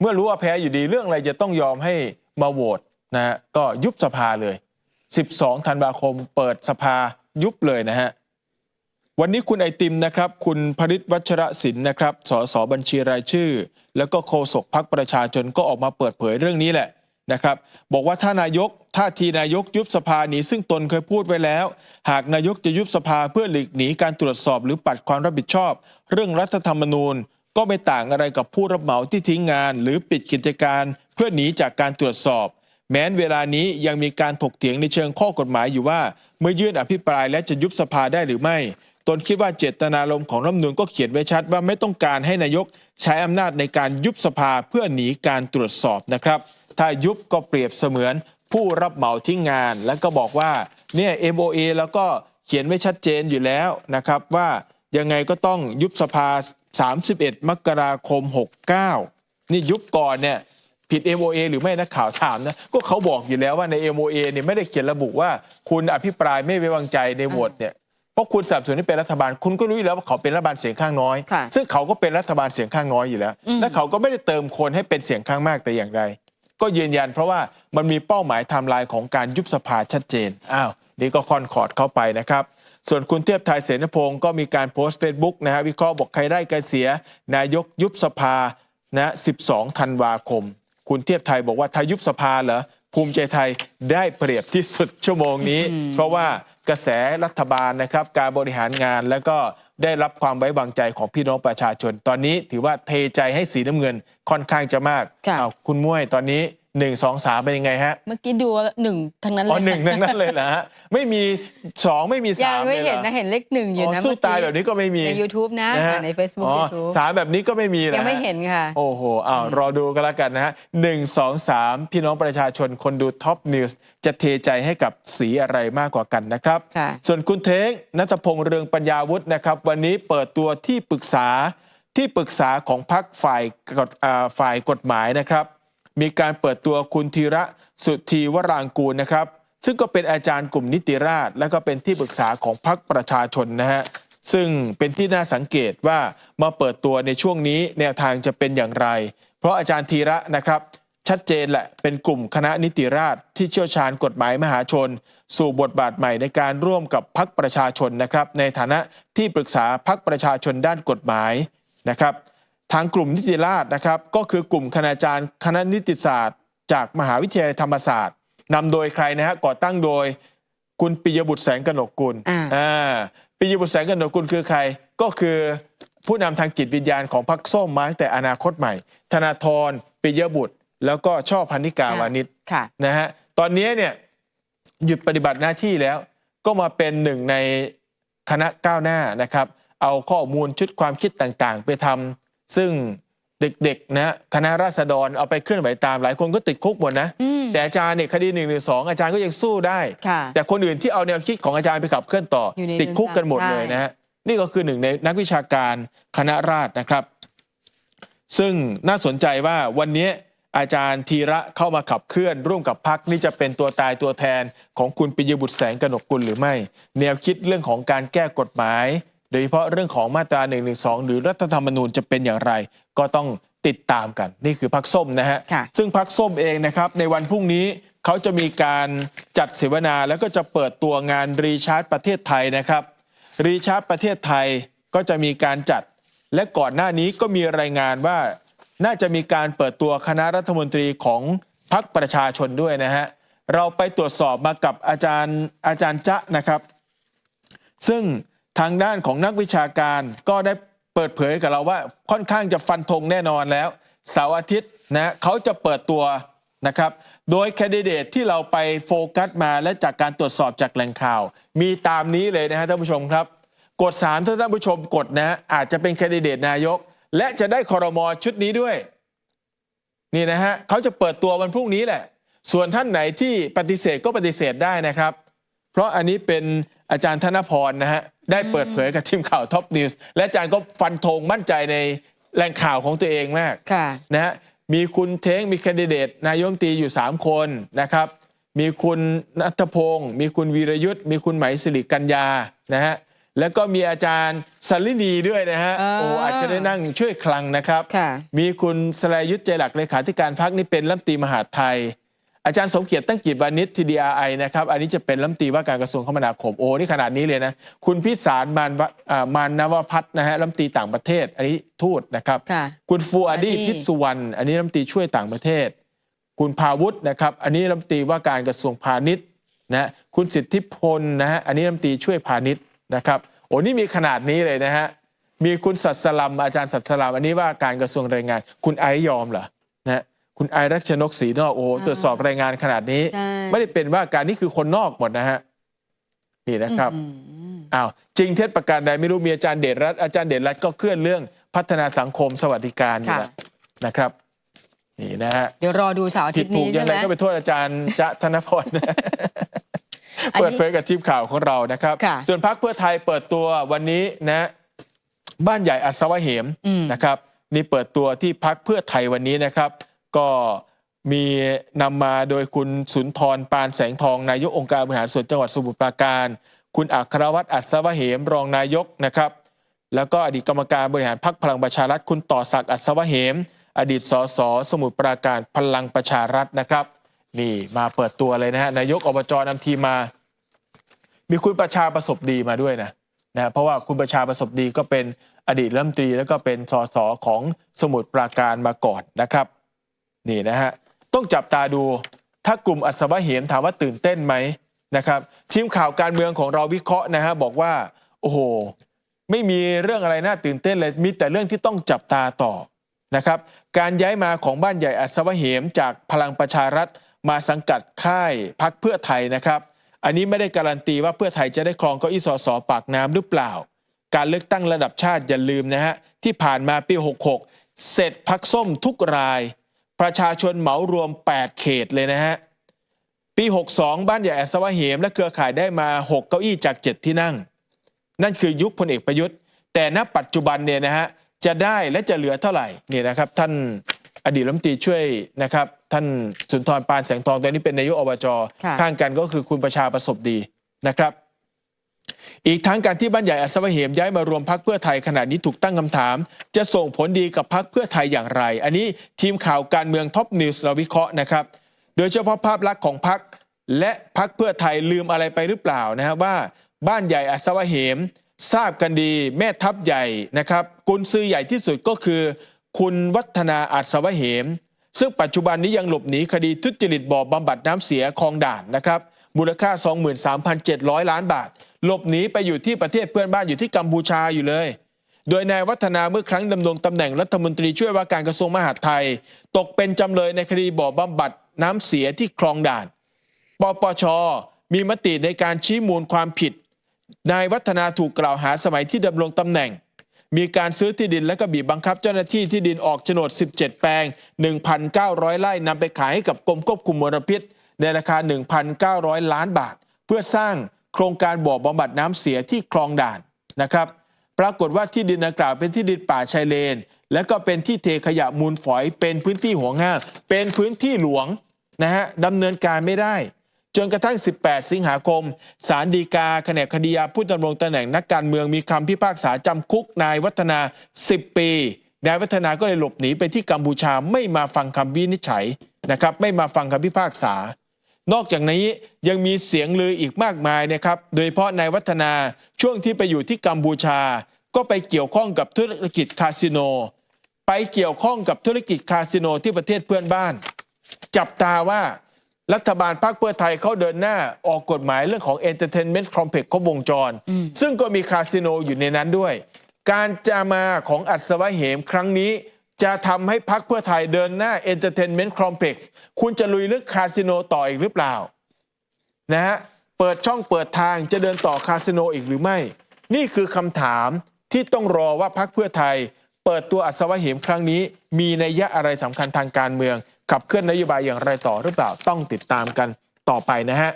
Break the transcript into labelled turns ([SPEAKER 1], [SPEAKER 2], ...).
[SPEAKER 1] เมื่อรู้ว่าแพ้อยู่ดีเรื่องอะไรจะต้องยอมให้มาโหวตนะฮะก็ยุบสภาเลย 12 ธันวาคมเปิดสภายุบเลยนะฮะวันนี้คุณไอติมนะครับ คุณพริศวัชรศิลป์นะครับสสบัญชีรายชื่อ แล้วก็โฆษกพักประชาชนก็ออกมาเปิดเผยเรื่องนี้แหละนะครับ บอกว่าถ้านายกท่าทีนายกยุบสภาหนีซึ่งตนเคยพูดไว้แล้ว หากนายกจะยุบสภาเพื่อหลีกหนีการตรวจสอบหรือปัดความรับผิดชอบ เรื่องรัฐธรรมนูญ ก็ไม่ต่างอะไรกับผู้รับเหมาที่ทิ้งงาน หรือปิดกิจการเพื่อหนีจากการตรวจสอบ แม้นเวลานี้ยังมีการถกเถียงในเชิงข้อกฎหมายอยู่ว่า เมื่อยื่นอภิปรายและจะยุบสภาได้หรือไม่ ตนคิดว่าเจตนารมณ์ของรัฐมนูญก็เขียนไว้ชัดว่าไม่ต้องการให้นายกใช้อำนาจในการยุบสภาเพื่อหนีการตรวจสอบนะครับ ถ้ายุบก็เปรียบเสมือนผู้รับเหมาทิ้งงาน แล้วก็บอกว่าเนี่ย MOA แล้วก็เขียนไว้ชัดเจนอยู่แล้วนะครับว่ายังไงก็ต้องยุบสภา 31 มกราคม 69 นี่ยุบก่อนเนี่ยผิด MOA หรือไม่นักข่าวถามนะ ก็เขาบอกอยู่แล้วว่าใน MOA เนี่ยไม่ได้เขียนระบุว่าคุณอภิปรายไม่ไว้วางใจในโหวตเนี่ยเพราะคุณสนับสนุนให้เป็นรัฐบาล คุณก็รู้อยู่แล้วว่าเขาเป็นรัฐบาลเสียงข้างน้อย
[SPEAKER 2] ค่ะ
[SPEAKER 1] ซึ่งเขาก็เป็นรัฐบาลเสียงข้างน้อยอยู่แล้ว
[SPEAKER 2] อืม
[SPEAKER 1] และเขาก็ไม่ได้เติมคนให้เป็นเสียงข้างมากแต่อย่างใดก็ยืนยันเพราะว่ามันมีเป้าหมายไทม์ไลน์ของการยุบสภาชัดเจนอ้าวนี่ก็คอนคอร์ดเข้าไปนะครับ ส่วนคุณเทียบไทยเสนพงศ์ก็มีการโพสต์เฟซบุ๊กนะฮะวิเคราะห์บอกใครได้ใครเสีย นายกยุบสภานะ12ธันวาคม คุณเทียบไทยบอกว่าถ้ายุบสภาเหรอภูมิใจไทยได้เปรียบที่สุดชั่วโมงนี้ เพราะว่ากระแสรัฐบาลนะครับ การบริหารงานแล้วก็ได้รับความไว้วางใจของพี่น้องประชาชน ตอนนี้ถือว่าเทใจให้สีน้ำเงินค่อนข้างจะมาก
[SPEAKER 2] ค่ะ
[SPEAKER 1] อ้าวคุณมุ้ยตอนนี้1 2 3เป็นยังไงฮะ
[SPEAKER 2] เมื่อกี้ดูว่าหนึ่งทั้งนั้นเล
[SPEAKER 1] อ๋อยหนึ่งทั้งนั้นเลยนะฮะไม่มี2ไม่มี
[SPEAKER 2] ยัง
[SPEAKER 1] 3
[SPEAKER 2] ไม่
[SPEAKER 1] เลย
[SPEAKER 2] เห็น
[SPEAKER 1] หรอ
[SPEAKER 2] นะเห็นเลขหนึ่งอยู่
[SPEAKER 1] อ๋อ
[SPEAKER 2] นะ
[SPEAKER 1] สู้
[SPEAKER 2] เมื่อกี้
[SPEAKER 1] ตายแบบนี้ก็ไม่มี
[SPEAKER 2] ใน YouTube นะ
[SPEAKER 1] ฮ
[SPEAKER 2] ใน Facebook
[SPEAKER 1] อ๋อ
[SPEAKER 2] YouTube
[SPEAKER 1] สามแบบนี้ก็ไม่มีนะ
[SPEAKER 2] ยังไม่เห็นค่ะ
[SPEAKER 1] โอ้โหอ้าวรอดูกันแล้วกันนะฮะหนึ่งสองสามพี่น้องประชาชนคนดูท็อปนิวส์จะเทใจให้กับสีอะไรมากกว่ากันนะครับ
[SPEAKER 2] ค่ะ
[SPEAKER 1] ส่วนคุณเท้งนัทพงษ์เรืองปัญญาวุฒินะครับ วันนี้เปิดตัวที่ปรึกษาที่ปรึกษาของพรรคฝ่ายกฎอ่าฝ่ายกฎหมายนะครับ มีการเปิดตัวคุณธีระสุธีวรางกูลนะครับ ซึ่งก็เป็นอาจารย์กลุ่มนิติราษฎร์และก็เป็นที่ปรึกษาของพรรคประชาชนนะฮะซึ่งเป็นที่น่าสังเกตว่ามาเปิดตัวในช่วงนี้แนวทางจะเป็นอย่างไร เพราะอาจารย์ธีระนะครับชัดเจนแหละเป็นกลุ่มคณะนิติราษฎร์ที่เชี่ยวชาญกฎหมายมหาชน สู่บทบาทใหม่ในการร่วมกับพรรคประชาชนนะครับ ในฐานะที่ปรึกษาพรรคประชาชนด้านกฎหมายนะครับ ทางกลุ่มนิติราษฎร์นะครับ ก็คือกลุ่มคณาจารย์คณะนิติศาสตร์ จากมหาวิทยาลัยธรรมศาสตร์นำโดยใครนะฮะก่อตั้งโดยคุณปิยบุตรแสงกนกกุล
[SPEAKER 2] อ่า
[SPEAKER 1] อ่าปิยบุตรแสงกนกกุลคือใครก็คือผู้นำทางจิตวิญญาณของพรรคส้มมาตั้งแต่อนาคตใหม่ ธนาธรปิยบุตร แล้วก็ช่อพันนิกาวานิช
[SPEAKER 2] ค่ะ
[SPEAKER 1] นะฮะตอนนี้เนี่ยหยุดปฏิบัติหน้าที่แล้ว ก็มาเป็นหนึ่งในคณะก้าวหน้านะครับ เอาข้อมูลชุดความคิดต่างๆ ไปทำ ซึ่งเด็กๆนะคณะราษฎรเอาไปเคลื่อนไหวตามหลายคนก็ติดคุกหมดนะ
[SPEAKER 2] อืม
[SPEAKER 1] แต่อาจารย์เนี่ยคดีหนึ่งหนึ่งสองอาจารย์ก็ยังสู้ได้
[SPEAKER 2] ค่ะ
[SPEAKER 1] แต่คนอื่นที่เอาแนวคิดของอาจารย์ไปขับเคลื่อนต่ออยู่
[SPEAKER 2] ใน
[SPEAKER 1] ติดคุกกันหมด
[SPEAKER 2] เรือนจำ
[SPEAKER 1] เลย
[SPEAKER 2] ใช่
[SPEAKER 1] นะฮะนี่ก็คือหนึ่งในนักวิชาการคณะราษฎรนะครับ ซึ่งน่าสนใจว่าวันนี้อาจารย์ธีระเข้ามาขับเคลื่อน ร่วมกับพักนี่จะเป็นตัวตายตัวแทนของคุณปิยบุตรแสงกนกกุลหรือไม่ แนวคิดเรื่องของการแก้กฎหมาย โดยเฉพาะเรื่องของมาตรา1นึหรือรัฐธรรมนูญจะเป็นอย่างไร ก็ต้องติดตามกัน นี่คือพักส้มนะฮะ
[SPEAKER 2] ค่ะ
[SPEAKER 1] ซึ่งพักส้มเองนะครับ ในวันพรุ่งนี้เขาจะมีการจัดเสวนาแล้วก็จะเปิดตัวงานรีชาร์จประเทศไทยนะครับ รีชาร์จประเทศไทยก็จะมีการจัด และก่อนหน้านี้ก็มีรายงานว่า น่าจะมีการเปิดตัวคณะรัฐมนตรีของพรรคประชาชนด้วยนะฮะเราไปตรวจสอบมากับอาจารย์อาจารย์จ๊ะนะครับ ซึ่ง ทางด้านของนักวิชาการก็ได้เปิดเผยกับเราว่าค่อนข้างจะฟันธงแน่นอนแล้วเสาร์อาทิตย์นะเขาจะเปิดตัวนะครับ โดยแคนดิเดตที่เราไปโฟกัสมาและจากการตรวจสอบจากแหล่งข่าว มีตามนี้เลยนะฮะท่านผู้ชมครับ กด3ถ้าท่านผู้ชมกดนะอาจจะเป็นแคนดิเดตนายก และจะได้คอรมอชุดนี้ด้วย นี่นะฮะเขาจะเปิดตัววันพรุ่งนี้แหละ ส่วนท่านไหนที่ปฏิเสธก็ปฏิเสธได้นะครับ เพราะอันนี้เป็นอาจารย์ธนพรนะฮะได้เปิดเผยกับทีมข่าวท็อปนิวส์และอาจารย์ก็ฟันธงมั่นใจในแหล่งข่าวของตัวเองมาก
[SPEAKER 2] ค่ะ
[SPEAKER 1] นะฮะมีคุณเท้งมีแคนดิเดตนายกรัฐมนตรีอยู่ 3 คนนะครับ มีคุณนัทพงศ์มีคุณวีรยุทธ์มีคุณไหมสิริกัญญานะฮะแล้วก็มีอาจารย์สลินีด้วยนะฮะ
[SPEAKER 2] อ่า
[SPEAKER 1] โอ้อาจจะได้นั่งช่วยคลังนะครับ
[SPEAKER 2] ค่ะ
[SPEAKER 1] มีคุณสรายุทธเจหลักเลขาธิการพักนี่เป็นรัฐมนตรีมหาดไทย อาจารย์สมเกียรติตั้งกิจวานิชทีดีอาไอนะครับ อันนี้จะเป็นรัฐมนตรีว่าการกระทรวงคมนาคมโอ้นี่ขนาดนี้เลยนะ คุณพิสารมานวะอ่ามานนวพัฒน์นะฮะรัฐมนตรีต่างประเทศ อันนี้ทูตนะครับ
[SPEAKER 2] ค่ะ
[SPEAKER 1] คุณฟูอาดี
[SPEAKER 2] ฟูอาดี
[SPEAKER 1] พิษสุวรรณอันนี้รัฐมนตรีช่วยต่างประเทศ คุณพาวุฒินะครับ อันนี้รัฐมนตรีว่าการกระทรวงพาณิชย์นะฮะคุณสิทธิพลนะฮะอันนี้รัฐมนตรีช่วยพาณิชย์นะครับโอ้นี่มีขนาดนี้เลยนะฮะมีคุณสัตสลัมอาจารย์สัตสลัมอันนี้ว่าการกระทรวงแรงงาน คุณไอซ์ยอมเหรอนะฮะ คุณไอซ์รัชนกศรีนอกโอ้โห
[SPEAKER 2] อ่า
[SPEAKER 1] ตรวจสอบแรงงานขนาดนี้
[SPEAKER 2] ใช่
[SPEAKER 1] ไม่ได้เป็นว่าการนี่คือคนนอกหมดนะฮะนี่นะครับ
[SPEAKER 2] อืม
[SPEAKER 1] อ้าวจริงเท็จประการใดไม่รู้มีอาจารย์เดชรัตน์อาจารย์เดชรัตน์ก็เคลื่อนเรื่องพัฒนาสังคมสวัสดิการนี่
[SPEAKER 2] ค่ะ
[SPEAKER 1] แหละนะครับนี่นะฮะ
[SPEAKER 2] เดี๋ยวรอดูเสาร์อา
[SPEAKER 1] ผิ
[SPEAKER 2] ทิ
[SPEAKER 1] ด
[SPEAKER 2] ตย์
[SPEAKER 1] ถู
[SPEAKER 2] นี้
[SPEAKER 1] กยั
[SPEAKER 2] ใช่
[SPEAKER 1] ง
[SPEAKER 2] ไห
[SPEAKER 1] ไง
[SPEAKER 2] ม
[SPEAKER 1] ก็ไปโทษอาจารย์จ๊ะธนพร
[SPEAKER 2] อันนี้
[SPEAKER 1] เปิดเผยกับทีมข่าวของเรานะครับ
[SPEAKER 2] ค่ะ
[SPEAKER 1] ส่วนพักเพื่อไทยเปิดตัววันนี้นะ บ้านใหญ่อัศวะเหม
[SPEAKER 2] อืม
[SPEAKER 1] นะครับนี่เปิดตัวที่พักเพื่อไทยวันนี้นะครับ ก็มีนำมาโดยคุณสุนทรปานแสงทองนายกองค์การบริหารส่วนจังหวัดสมุทรปราการ คุณอัครวัตรอัศวะเหมรองนายกนะครับ แล้วก็อดีตกรรมการบริหารพรรคพลังประชารัฐคุณต่อศักดิ์อัศวะเหม อดีตสสสมุทรปราการพลังประชารัฐนะครับ นี่มาเปิดตัวเลยนะฮะนายกอบจนำทีมมา มีคุณประชาประสบดีมาด้วยนะนะเพราะว่าคุณประชาประสบดีก็เป็นอดีตรัฐมนตรีแล้วก็เป็นสสของสมุทรปราการมาก่อนนะครับ นี่นะฮะต้องจับตาดูถ้ากลุ่มอัศวะเหมถามว่าตื่นเต้นไหมนะครับทีมข่าวการเมืองของเราวิเคราะห์นะฮะบอกว่า โอ้โห ไม่มีเรื่องอะไรน่าตื่นเต้นเลยมีแต่เรื่องที่ต้องจับตาต่อนะครับการย้ายมาของบ้านใหญ่อัศวะเหมจากพลังประชารัฐมาสังกัดค่ายพักเพื่อไทยนะครับ อันนี้ไม่ได้การันตีว่าเพื่อไทยจะได้ครองเก้าอี้สสปากน้ำหรือเปล่า การเลือกตั้งระดับชาติอย่าลืมนะฮะที่ผ่านมาปี 66 เสร็จพักส้มทุกราย ประชาชนเหมารวม 8 เขตเลยนะฮะ ปี 62 บ้านใหญ่อัศวะเหม และเครือข่ายได้มา 6 เก้าอี้จาก 7 ที่นั่ง นั่นคือยุคพลเอกประยุทธ์ แต่ณปัจจุบันเนี่ยนะฮะจะได้และจะเหลือเท่าไหร่นี่นะครับท่านอดีตรัฐมนตรีช่วยนะครับ ท่านสุนทรปานแสงทองตอนนี้เป็นนายกอบจ
[SPEAKER 2] ค่ะ
[SPEAKER 1] ข้างกันก็คือคุณประชาประสบดีนะครับ อีกทั้งการที่บ้านใหญ่อัศวะเหมย้ายมารวมพักเพื่อไทยขณะนี้ถูกตั้งคำถาม จะส่งผลดีกับพักเพื่อไทยอย่างไร อันนี้ทีมข่าวการเมืองท็อปนิวส์เราวิเคราะห์นะครับ โดยเฉพาะภาพลักษณ์ของพักและพักเพื่อไทยลืมอะไรไปหรือเปล่านะฮะว่า บ้านใหญ่อัศวะเหม ทราบกันดี แม่ทัพใหญ่นะครับกุนซือใหญ่ที่สุดก็คือ คุณวัฒนาอัศวะเหม ซึ่งปัจจุบันนี้ยังหลบหนีคดีทุจริตบ่อบำบัดน้ำเสียคลองด่านนะครับมูลค่า 23,700 ล้านบาท หลบหนีไปอยู่ที่ประเทศเพื่อนบ้านอยู่ที่กัมพูชาอยู่เลย โดยนายวัฒนาเมื่อครั้งดำรงตำแหน่งรัฐมนตรีช่วยว่าการกระทรวงมหาดไทย ตกเป็นจำเลยในคดีบ่อบำบัดน้ำเสียที่คลองด่าน ปปช มีมติในการชี้มูลความผิด นายวัฒนาถูกกล่าวหาสมัยที่ดำรงตำแหน่ง มีการซื้อที่ดินและก็บีบบังคับเจ้าหน้าที่ที่ดินออกโฉนด 17 แปลง 1,900 ไร่นำไปขายให้กับกรมควบคุมมลพิษ ในราคา 1,900 ล้านบาท เพื่อสร้าง ครงการบ่อบำบัดน้ำเสียที่คลองด่านนะครับ ปรากฏว่าที่ดินดังกล่าวเป็นที่ดินป่าชายเลน และก็เป็นที่เทขยะมูลฝอย เป็นพื้นที่ห่วงห้ามเป็นพื้นที่หลวงนะฮะดำเนินการไม่ได้ จนกระทั่ง 18 สิงหาคมศาลฎีกาแผนกคดียาผู้ดำรงตำแหน่งนักการเมืองมีคำพิพากษาจำคุกนายวัฒนา 10 ปีนายวัฒนาก็เลยหลบหนีไปที่กัมพูชาไม่มาฟังคำวินิจฉัยนะครับ ไม่มาฟังคำพิพากษา นอกจากนี้ยังมีเสียงลืออีกมากมายนะครับ โดยเฉพาะนายวัฒนาช่วงที่ไปอยู่ที่กัมพูชา ก็ไปเกี่ยวข้องกับธุรกิจคาสิโน ไปเกี่ยวข้องกับธุรกิจคาสิโนที่ประเทศเพื่อนบ้าน จับตาว่ารัฐบาลพรรคเพื่อไทยเขาเดินหน้าออกกฎหมายเรื่องของ Entertainment Complex ครบวงจร
[SPEAKER 2] อืม
[SPEAKER 1] ซึ่งก็มีคาสิโนอยู่ในนั้นด้วย การจะมาของอัศวะเหมครั้งนี้ จะทำให้พรรคเพื่อไทยเดินหน้า Entertainment Complex คุณจะลุยเรื่องคาสิโนต่ออีกหรือเปล่านะฮะเปิดช่องเปิดทางจะเดินต่อคาสิโนอีกหรือไม่ นี่คือคำถามที่ต้องรอว่าพรรคเพื่อไทย เปิดตัวอัศวะเหมครั้งนี้ มีนัยยะอะไรสำคัญทางการเมือง ขับเคลื่อนนโยบายอย่างไรต่อหรือเปล่าต้องติดตามกันต่อไปนะฮะ